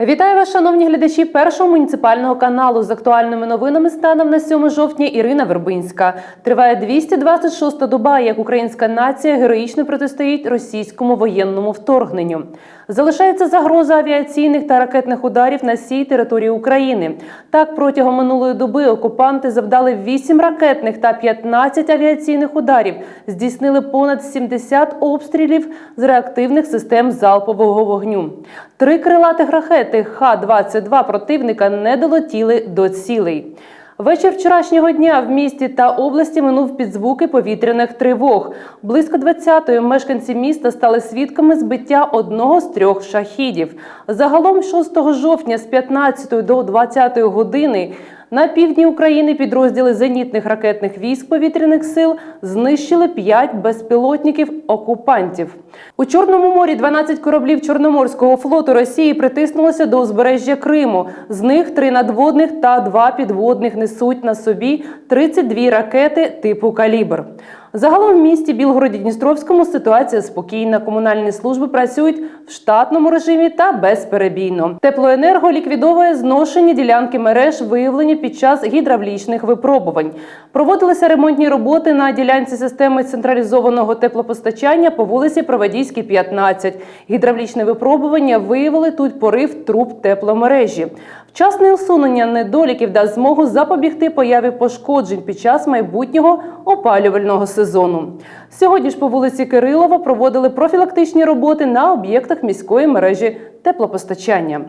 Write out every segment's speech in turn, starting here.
Вітаю вас, шановні глядачі першого муніципального каналу з актуальними новинами станом на 7 жовтня. Ірина Вербинська. Триває 226-та доба, як українська нація героїчно протистоїть російському воєнному вторгненню. Залишається загроза авіаційних та ракетних ударів на всій території України. Так, протягом минулої доби окупанти завдали 8 ракетних та 15 авіаційних ударів, здійснили понад 70 обстрілів з реактивних систем залпового вогню. Три крилатих ракети Х-22 противника не долетіли до цілей. Вечір вчорашнього дня в місті та області минув під звуки повітряних тривог. Близько 20-ї мешканці міста стали свідками збиття одного з трьох шахідів. Загалом 6 жовтня з 15 до 20 години на півдні України підрозділи зенітних ракетних військ повітряних сил знищили 5 безпілотників окупантів. У Чорному морі 12 кораблів Чорноморського флоту Росії притиснулося до узбережжя Криму. З них три надводних та два підводних несуть на собі 32 ракети типу калібр. Загалом в місті Білгороді-Дністровському ситуація спокійна. Комунальні служби працюють в штатному режимі та безперебійно. Теплоенерго ліквідовує зношені ділянки мереж, виявлені під час гідравлічних випробувань. Проводилися ремонтні роботи на ділянці системи централізованого теплопостачання по вулиці Проводійській, 15. Гідравлічне випробування виявили тут порив труб тепломережі. Вчасне усунення недоліків дасть змогу запобігти появі пошкоджень під час майбутнього опалювального сезону. Сьогодні ж по вулиці Кирилова проводили профілактичні роботи на об'єктах міської мережі теплопостачання.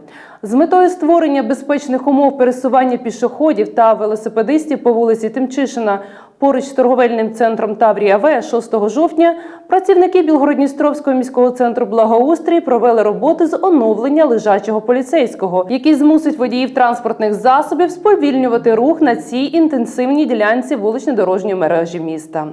З метою створення безпечних умов пересування пішоходів та велосипедистів по вулиці Тимчишина поруч з торговельним центром Таврія В 6 жовтня працівники Білгородністровського міського центру благоустрій провели роботи з оновлення лежачого поліцейського, який змусить водіїв транспортних засобів сповільнювати рух на цій інтенсивній ділянці вулично-дорожньої мережі міста.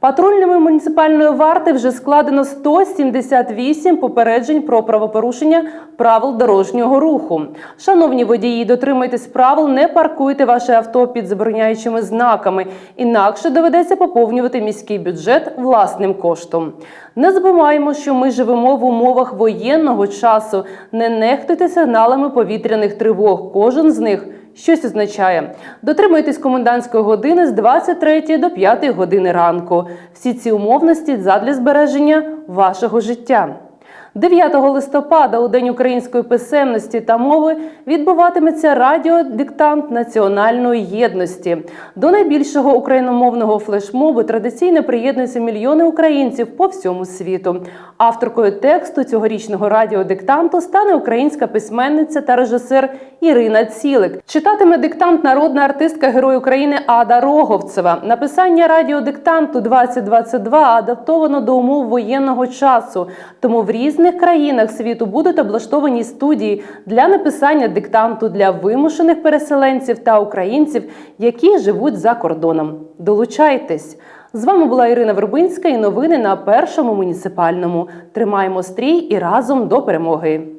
Патрульними муніципальної варти вже складено 178 попереджень про правопорушення правил дорожнього руху. Шановні водії, дотримуйтесь правил, не паркуйте ваше авто під забороняючими знаками, інакше доведеться поповнювати міський бюджет власним коштом. Не забуваємо, що ми живемо в умовах воєнного часу. Не нехтуйте сигналами повітряних тривог. Кожен з них щось означає. Дотримуйтесь комендантської години з 23 до 5 години ранку. Всі ці умовності задля збереження вашого життя. 9 листопада, у День української писемності та мови, відбуватиметься радіодиктант національної єдності. До найбільшого україномовного флешмобу традиційно приєднуються мільйони українців по всьому світу. Авторкою тексту цьогорічного радіодиктанту стане українська письменниця та режисер Ірина Цілик. Читатиме диктант народна артистка Герой України Ада Роговцева. Написання радіодиктанту 2022 адаптовано до умов воєнного часу, тому в різних країнах світу будуть облаштовані студії для написання диктанту для вимушених переселенців та українців, які живуть за кордоном. Долучайтесь! З вами була Ірина Вербинська і новини на першому муніципальному. Тримаємо стрій і разом до перемоги.